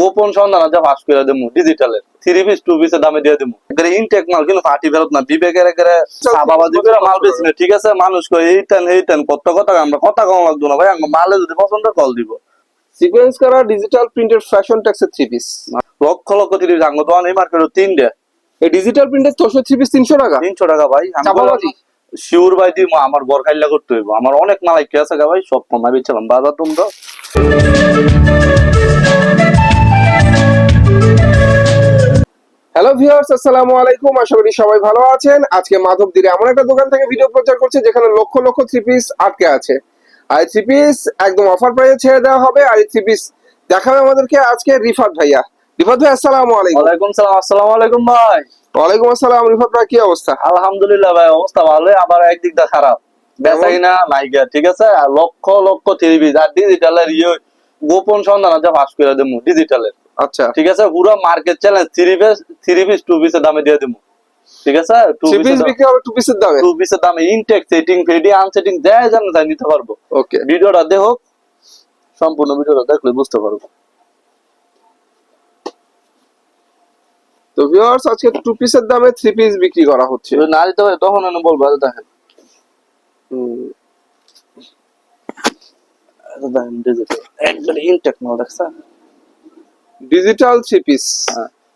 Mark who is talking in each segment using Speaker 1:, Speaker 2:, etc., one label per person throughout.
Speaker 1: গোপন সন্ধান আছে ফাঁস করে দেবো ডিজিটালের থ্রি পিস টু পিসের দামে দিয়ে দেবো একেবারে ইনটেক মাল কিন্তু ফাটি ফেরত না বিবেকের একেবারে সাবাবাজি করে মাল বেশি না ঠিক আছে? মানুষ কই এইটান এইটান কত কথা আমরা কথা কম লাগতো না ভাই আমার মালে যদি পছন্দ কল দিব।
Speaker 2: সিকোয়েন্স করা ডিজিটাল প্রিন্টেড ফ্যাশন ট্যাক্সের থ্রি পিস
Speaker 1: লক্ষ লক্ষ তিরিশ আঙ্গ তো এই মার্কেটে তিনটে।
Speaker 2: এই ডিজিটাল প্রিন্টের তোষো থ্রি পিস তিনশো টাকা?
Speaker 1: তিনশো টাকা ভাই? শিওর ভাই দিব আমার বর খাইলা করতে হইব। আমার অনেক মালাই কে আছে ভাই সব কমাই বেছিলাম বাজার তোমরা
Speaker 2: হ্যালো ভিউয়ার্স আসসালামু আলাইকুম। আশা করি সবাই ভালো আছেন। আজকে মাধবদিরে এমন একটা দোকান থেকে ভিডিও প্রচার করছে যেখানে লক্ষ লক্ষ থ্রি পিস আটকে আছে। আর থ্রি পিস একদম অফার প্রাইসে ছেড়ে দেওয়া হবে। আর থ্রি পিস দেখাবে আমাদেরকে আজকে রিফাত ভাইয়া। রিফাত ভাই আসসালামু আলাইকুম।
Speaker 1: ওয়ালাইকুম সালাম আসসালামু আলাইকুম ভাই।
Speaker 2: ওয়ালাইকুম আসসালাম রিফাত ভাই কি অবস্থা?
Speaker 1: আলহামদুলিল্লাহ ভাই অবস্থা ভালো। আবার একদিক দা খারাপ। বেচাই না নাই ঠিক আছে? লক্ষ লক্ষ টেলিভিশন আর ডিজিটালের ইয়ে গোপন সন্ধান আছে ফাঁস করে দেবো ডিজিটালের
Speaker 2: আচ্ছা।
Speaker 1: ঠিক আছে? পুরো market challenge three piece three piece two পিসের দামে দিয়ে দেবো। ঠিক আছে? টু
Speaker 2: পিস বিক্রি হবে টু পিসের দামে?
Speaker 1: টু পিসের দামে ইনটেক সেটিং ফেডি আনসেটিং যাই জানো তাই নিতে পারব।
Speaker 2: ওকে
Speaker 1: ভিডিওটা দেখো। সম্পূর্ণ ভিডিওটা দেখলে বুঝতে পারব।
Speaker 2: তো ভিউয়ার্স আজকে টু পিসের দামে থ্রি পিস বিক্রি করা হচ্ছে।
Speaker 1: না দিতে পারে তখন আমি বলব দেখেন। দেখেন ডিজিটাল একবারে ইনটেক মাল দেখছেন?
Speaker 2: ডিজিটাল থ্রি পিস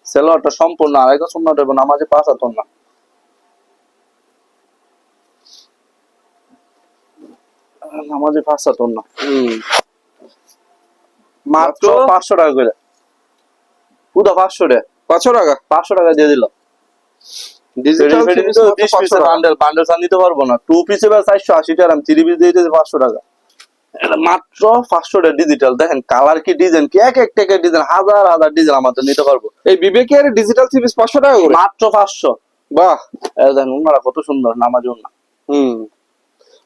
Speaker 1: সেলোয়ারটা সম্পূর্ণ আড়াই শূন্য দেবো নামাজে পাঁচ হাতন না নামাজে পাঁচ হাতন না
Speaker 2: হুম।
Speaker 1: মাত্র? পাঁচশো টাকা করে। পুরো পাঁচশো টাকা।
Speaker 2: পাঁচশো টাকা?
Speaker 1: পাঁচশো টাকা দিয়ে দিল।
Speaker 2: ডিজিটাল
Speaker 1: বান্ডেল বান্ডেল সান দিতে পারব না। টু পিসে বা চারশো আশি টাকা থ্রি পিস দিয়ে দিয়েছি পাঁচশো টাকা। এটা মাত্র পাঁচশো ডিজিটাল দেখেন কালার কি ডিজাইন কি? এক এক টাকা ডিজাইন হাজার হাজার ডিজাইন আমাদের নিতে পারব।
Speaker 2: এই বিবেকের ডিজিটাল থ্রি পিস পাঁচশো টাকা করে?
Speaker 1: মাত্র পাঁচশো।
Speaker 2: বাহ!
Speaker 1: দেখেন ওনারা কত সুন্দর নামাজ ওনা
Speaker 2: হুম।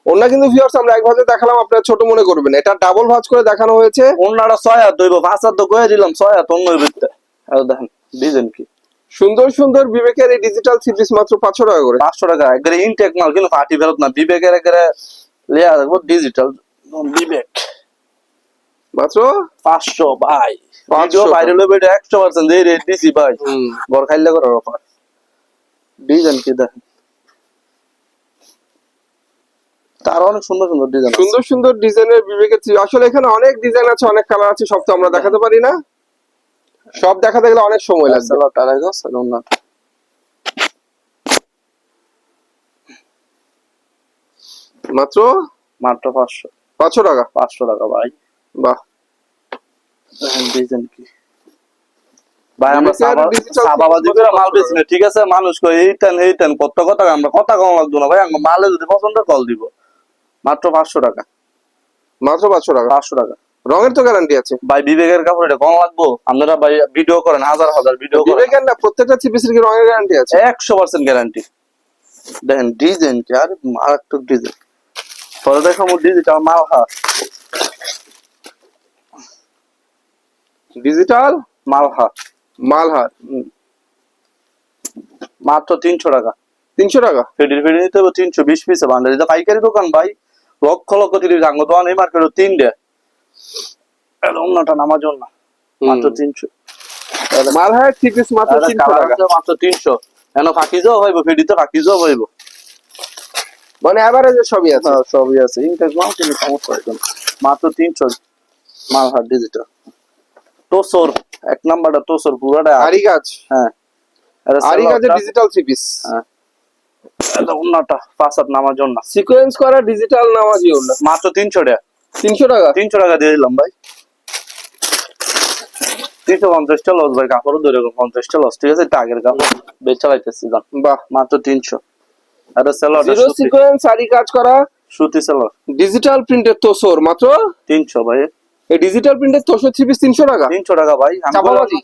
Speaker 2: ওনা কিন্তু ভিউয়ার্স আমরা এক ভাজে দেখালাম আপনারা ছোট মনে করবেন। এটা ডাবল ভাঁজ করে দেখানো হয়েছে।
Speaker 1: ওনারা ছয় হাত দইব পাঁচ হাত তো কয়ে দিলাম ছয় হাত অন্য দেখেন ডিজাইন কি?
Speaker 2: সুন্দর সুন্দর বিবেকের এই ডিজিটাল পিস মাত্র পাঁচশো টাকা করে।
Speaker 1: পাঁচশো টাকা একবারে ইনটেক মাল কিন্তু ফাটি ফেরত না। বিবেকের একবারে লেয়া দেখব ডিজিটাল বিবেক
Speaker 2: মাত্র?
Speaker 1: পাঁচশো ভাই।
Speaker 2: 500
Speaker 1: ভিডিও বাইরে লইবে এটা একশো পার্সেন্ট দিয়ে রেট দিছি ভাই। বর খাইলে করার অফার ডিজাইন কি দেখেন? তার অনেক সুন্দর সুন্দর ডিজাইন
Speaker 2: সুন্দর সুন্দর ডিজাইনের বিবেকের আসলে এখানে অনেক ডিজাইন আছে অনেক কালার আছে সব তো আমরা দেখাতে পারি না। সব দেখাতে গেলে অনেক সময় লাগবে। মাত্র?
Speaker 1: মাত্র পাঁচশো।
Speaker 2: পাঁচশো টাকা?
Speaker 1: পাঁচশো টাকা ভাই।
Speaker 2: বাহ।
Speaker 1: কি। ভাই আমরা মাল বেশি না ঠিক আছে? মানুষ কই এইটান এইটান কত কথা আমরা কথা কম লাগতো না ভাই মালে যদি পছন্দ কল দিব। মাত্র পাঁচশো টাকা।
Speaker 2: মাত্র পাঁচশো টাকা?
Speaker 1: পাঁচশো টাকা।
Speaker 2: রঙের তো গ্যারান্টি আছে।
Speaker 1: ভাই বিবেকের কাপড় এটা কম লাগবো? আপনারা ভাই ভিডিও করেন হাজার হাজার ভিডিও করেন।
Speaker 2: বিবেকের না প্রত্যেকটা থ্রি পিসের কি রঙের গ্যারান্টি আছে?
Speaker 1: একশো পার্সেন্ট গ্যারান্টি দেখেন ডিজাইন কি? আর মারাত্মক ডিজাইন। দেখো আমার ডিজিটাল মাল হা
Speaker 2: ডিজিটাল মালহার
Speaker 1: মাত্র তিনশো টাকা।
Speaker 2: তিনশো টাকা?
Speaker 1: ফেডি ফেডি নিতে হবে তিনশো বিশ পিসে বান্ডেল। এটা পাইকারি দোকান ভাই। লক্ষ লক্ষ তিরিশ আঙ্গ দোকান এই মার্কেটে তিনটে। অন্যটা নামার জন্য মাত্র তিনশো।
Speaker 2: মালহার পিস মাত্র তিনশো টাকা।
Speaker 1: মাত্র তিনশো। কেন ফাঁকি যাও হইব ফেডিতে ফাঁকি যাও হইব।
Speaker 2: মানে অ্যাভারেজে সবই আছে।
Speaker 1: হ্যাঁ সবই আছে। ইনটেক মাল কিন্তু সমস্যা না। মাত্র তিনশো মালহার ডিজিটাল তোসর এক নাম্বারটা তোসর পুরাটা
Speaker 2: আরি গাছ
Speaker 1: হ্যাঁ।
Speaker 2: আরি ডিজিটাল থ্রি পিস
Speaker 1: হ্যাঁ। এটা পাঁচ হাত নামার জন্য।
Speaker 2: সিকোয়েন্স করা ডিজিটাল নামাজি
Speaker 1: মাত্র তিনশো টাকা।
Speaker 2: তিনশো টাকা?
Speaker 1: তিনশো টাকা দিয়ে দিলাম ভাই। তিনশো পঞ্চাশটা লস ভাই কাপড়ও ধরে পঞ্চাশটা লস ঠিক আছে কাপড়। বেচ
Speaker 2: বাহ।
Speaker 1: মাত্র তিনশো। এটা সেলর
Speaker 2: জিরো সিকোয়েন্স আরি কাজ করা।
Speaker 1: সুতি সেলর
Speaker 2: ডিজিটাল প্রিন্টের তোষর মাত্র?
Speaker 1: তিনশো ভাই।
Speaker 2: এই ডিজিটাল প্রিন্টের তোষর থ্রি পিস তিনশো টাকা?
Speaker 1: তিনশো টাকা ভাই
Speaker 2: চাপাবাজি?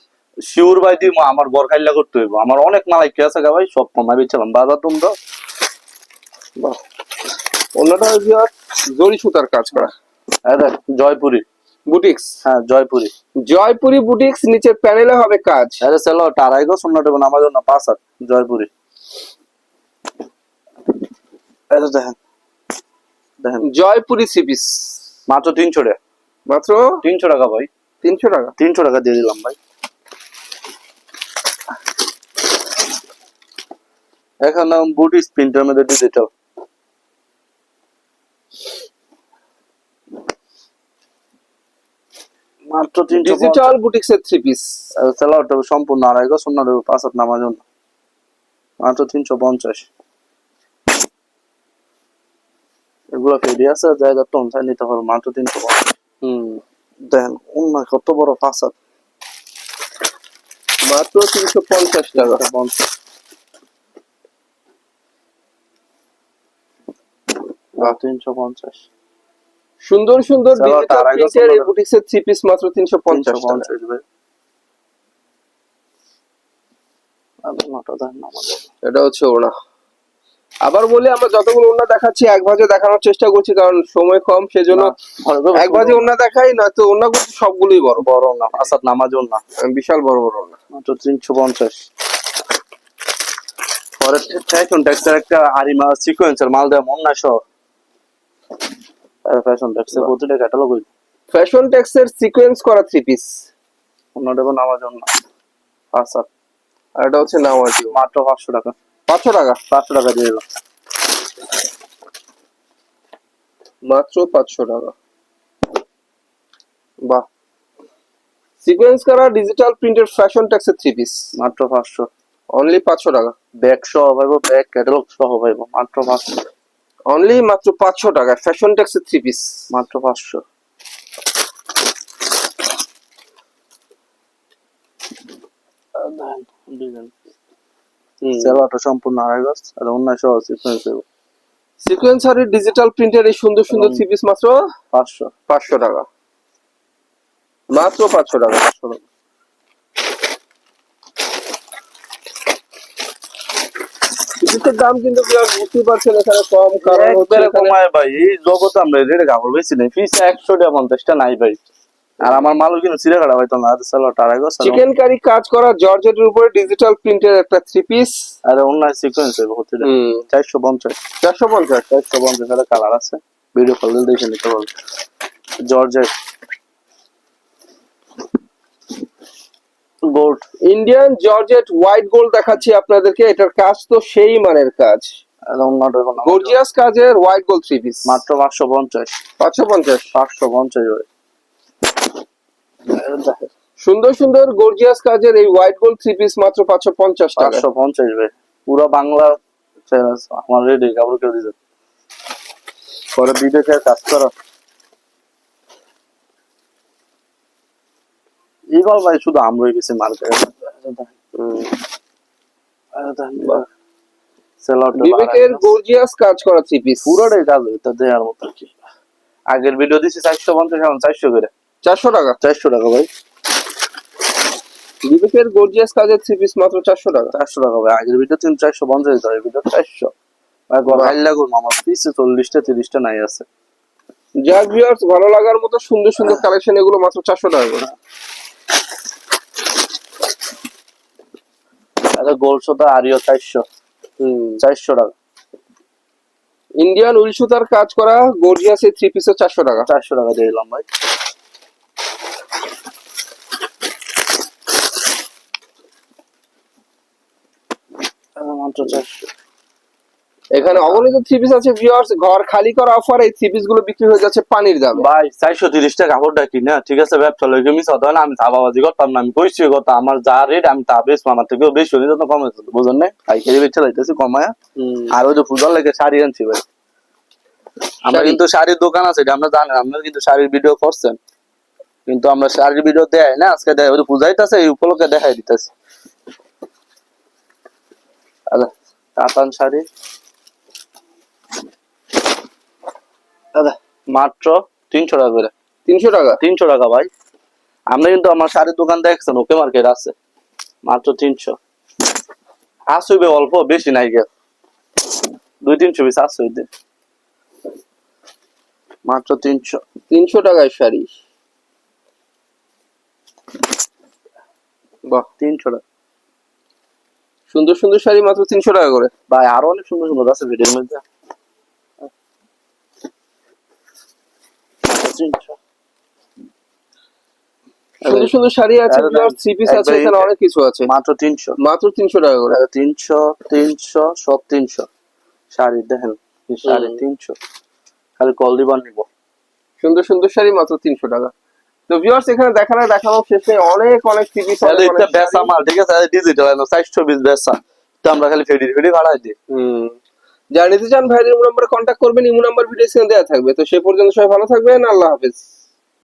Speaker 1: শিওর ভাই দিব আমার বর করতে হইব। আমার অনেক মালাই কে আছে গা ভাই সব কমাই বেচলাম বাজার
Speaker 2: অন্যটা জরি সুতার কাজ করা।
Speaker 1: জয়পুরি।
Speaker 2: বুটিক্স।
Speaker 1: হ্যাঁ জয়পুরি।
Speaker 2: জয়পুরি বুটিক্স নিচের প্যানেলে হবে কাজ।
Speaker 1: আরে আড়াই গো শূন্য আমার জন্য পাঁচ জয়পুরি। এটা দেখেন। দেখেন।
Speaker 2: জয়পুরি থ্রি পিস
Speaker 1: মাত্র তিনশো টাকা।
Speaker 2: মাত্র?
Speaker 1: তিনশো টাকা ভাই।
Speaker 2: তিনশো টাকা?
Speaker 1: তিনশো টাকা দিয়ে দিলাম ভাই। এখন বুটি স্পিনটার মধ্যে ডিজিটাল মাত্র তিনশো
Speaker 2: ডিজিটাল বুটিক্স এর থ্রি পিস
Speaker 1: স্যালাডটা সম্পূর্ণ আড়াই গো শূন্য পাঁচ হাত নামার জন্য মাত্র তিনশো পঞ্চাশ। এগুলো ফেরি আছে জায়গা টোন চাই নিতে পারব মাত্র তিনশো পঞ্চাশ।
Speaker 2: হুম।
Speaker 1: দেন অন্য কত বড় হাত
Speaker 2: মাত্র তিনশো পঞ্চাশ টাকা।
Speaker 1: পঞ্চাশ। তিনশো পঞ্চাশ।
Speaker 2: সুন্দর সুন্দর ডিজিটাল এই। থ্রি পিস মাত্র তিনশো পঞ্চাশ
Speaker 1: ভাই।
Speaker 2: এটা হচ্ছে ওনা আবার বলি আমরা যতগুলো ওনা দেখাচ্ছি এক ভাজে দেখানোর চেষ্টা করছি কারণ সময় কম সেজন্য এক ভাজে ওনা দেখাই নয়তো ওনা কিন্তু সবগুলোই বড়।
Speaker 1: বড় না আসাদ নামাজ নামার জন্য
Speaker 2: বিশাল বড় বড় ওনা
Speaker 1: মাত্র তিনশো পঞ্চাশ। পরে ফ্যাশন ট্যাক্সের একটা আরিমা সিকোয়েন্সের মাল দেওয়া মন না সহ ফ্যাশন ট্যাক্সের প্রতিটা ক্যাটালগ হইল
Speaker 2: ফ্যাশন টেক্স এর সিকোয়েন্স করা থ্রি পিস
Speaker 1: অন্যটা নামার জন্য পাঁচ হাত
Speaker 2: আর এটা হচ্ছে নামাজ।
Speaker 1: মাত্র পাঁচশো টাকা।
Speaker 2: পাঁচশো টাকা
Speaker 1: পাঁচশো টাকা দিয়ে দিলাম।
Speaker 2: মাত্র পাঁচশো টাকা। বাহ। সিকোয়েন্স করা ডিজিটাল প্রিন্টেড ফ্যাশন এর থ্রি পিস
Speaker 1: মাত্র পাঁচশো।
Speaker 2: অনলি পাঁচশো টাকা।
Speaker 1: ব্যাগ সহ পাইব ব্যাগ ক্যাটালগ সহ পাইব মাত্র পাঁচশো।
Speaker 2: অনলি মাত্র পাঁচশো টাকা ফ্যাশন এর থ্রি পিস
Speaker 1: মাত্র পাঁচশো। সেলাটা সম্পূর্ণ আড়াই গজ আর অন্য সহ সিকোয়েন্স হইব
Speaker 2: সিকোয়েন্সারের ডিজিটাল প্রিন্টের এই সুন্দর সুন্দর থ্রি পিস মাত্র?
Speaker 1: পাঁচশো।
Speaker 2: পাঁচশো টাকা। মাত্র পাঁচশো টাকা
Speaker 1: পাঁচশো টাকা।
Speaker 2: দাম কিন্তু বুঝতেই পারছেন এখানে কম কারণ
Speaker 1: কমায় ভাই এই জগতে আমরা রেটে কাপড় বেশি নেই। ফিস একশো টাকা পঞ্চাশটা নাই ভাই। আর আমার মালও কিন্তু কাটা হয়তো না গজ আর
Speaker 2: চিকেন কারি কাজ করা জর্জেটের উপরে ডিজিটাল প্রিন্টের একটা থ্রি পিস
Speaker 1: আর অন্য সিকোয়েন্স হতে চারশো পঞ্চাশ।
Speaker 2: চারশো পঞ্চাশ।
Speaker 1: চারশো পঞ্চাশ একটা কালার আছে। ভিডিও কল দিলে দেখে নিতে পারবে georgette. Gold
Speaker 2: Indian georgette white gold দেখাচ্ছি আপনাদেরকে এটার কাজ তো সেই মানের কাজ। গর্জিয়াস কাজের হোয়াইট গোল্ড থ্রি পিস
Speaker 1: মাত্র পাঁচশো পঞ্চাশ।
Speaker 2: পাঁচশো পঞ্চাশ।
Speaker 1: পাঁচশো পঞ্চাশ
Speaker 2: সুন্দর সুন্দর গর্জিয়াস কাজের এই হোয়াইট গোল্ড থ্রি পিস মাত্র পাঁচশো পঞ্চাশ টাকা।
Speaker 1: পঞ্চাশ ভাই পুরো বাংলা আমার রেডি কাপড় কেউ দিতে। পরে বিদেশে কাজ করো। এবার ভাই শুধু আমরাই গেছি মার্কেটে।
Speaker 2: বিবেকের গর্জিয়াস কাজ করা থ্রি পিস
Speaker 1: পুরোটাই কাজ দেওয়ার মতো কি। আগের ভিডিও দিছি চারশো পঞ্চাশ এখন চারশো করে।
Speaker 2: চারশো টাকা।
Speaker 1: চারশো টাকা ভাই।
Speaker 2: বিবেকের গর্জিয়াস কাজের থ্রি পিস মাত্র চারশো টাকা।
Speaker 1: চারশো টাকা ভাই। আগের ভিডিও তিন চারশো পঞ্চাশ দিতে ভিডিও চারশো। ভাই ভাই লাগুন আমার পিসে চল্লিশটা তিরিশটা নাই আছে।
Speaker 2: যাক ভিউয়ার্স ভালো লাগার মতো সুন্দর সুন্দর কালেকশন এগুলো মাত্র চারশো টাকা করে।
Speaker 1: আচ্ছা গোল সোতা আরিও চারশো। চারশো টাকা।
Speaker 2: ইন্ডিয়ান সুতার কাজ করা গর্জিয়াস এই থ্রি পিসের চারশো টাকা।
Speaker 1: চারশো টাকা দিয়ে দিলাম ভাই। মাত্র চারশো
Speaker 2: এখানে অগণিত থ্রি পিস আছে ভিউয়ার্স ঘর খালি করা অফার এই থ্রি পিসগুলো বিক্রি হয়ে যাচ্ছে পানির দামে।
Speaker 1: ভাই চারশো তিরিশ টাকা কাপড়টা কিনা ঠিক আছে ব্যবসা লইকে মিস হতো না আমি করতাম না আমি কইছি কথা আমার যা রেট আমি তা বেশ আমার থেকেও বেশি হলে তো কমে বুঝলেন না পাইকারি বেচে লাইতেছি কমায়া। আর ওই যে পূজার লেগে শাড়ি আনছি ভাই। আমরা কিন্তু শাড়ির দোকান আছে এটা আমরা জানেন আপনারা কিন্তু শাড়ির ভিডিও করছেন। কিন্তু আমরা শাড়ির ভিডিও দেয় না আজকে দেয় ওই পূজাইতেছে এই উপলক্ষে দেখাই দিতেছি। কাতান শাড়ি। দাদা মাত্র তিনশো টাকা করে।
Speaker 2: তিনশো টাকা?
Speaker 1: তিনশো টাকা ভাই। আমরা কিন্তু আমার শাড়ির দোকান দেখছেন ওকে মার্কেট আছে। মাত্র তিনশো। আসবে অল্প বেশি নাই গে দুই তিনশো পিস আসবে মাত্র তিনশো।
Speaker 2: তিনশো টাকায় শাড়ি। বাহ
Speaker 1: তিনশো টাকা।
Speaker 2: সুন্দর সুন্দর শাড়ি মাত্র তিনশো টাকা করে।
Speaker 1: ভাই আরও অনেক সুন্দর সুন্দর আছে ভিডিওর মধ্যে।
Speaker 2: সুন্দর সুন্দর শাড়ি আছে থ্রি পিস আছে এখানে অনেক কিছু আছে।
Speaker 1: মাত্র তিনশো।
Speaker 2: মাত্র তিনশো টাকা করে।
Speaker 1: তিনশো তিনশো সব তিনশো। শাড়ি দেখেন
Speaker 2: হুম।
Speaker 1: তিনশো। খালি কল দিবার নিবো
Speaker 2: সুন্দর সুন্দর শাড়ি মাত্র তিনশো টাকা। তো ভিউয়ার্স এখানে দেখানো দেখানো শেষে অনেক অনেক টিভি
Speaker 1: তাহলে একটা বেসা মাল ঠিক আছে? ডিজিটাল চারশো পিস বেসা তো আমরা খালি ফেডি ফেডি ভাড়াই দিই।
Speaker 2: হুম। যারা নিতে চান ভাইয়ের নাম্বারে কন্ট্যাক্ট করবেন ইমো নাম্বার ভিডিও স্ক্রিনে দেওয়া থাকবে। তো সে পর্যন্ত সবাই ভালো থাকবেন আল্লাহ হাফেজ।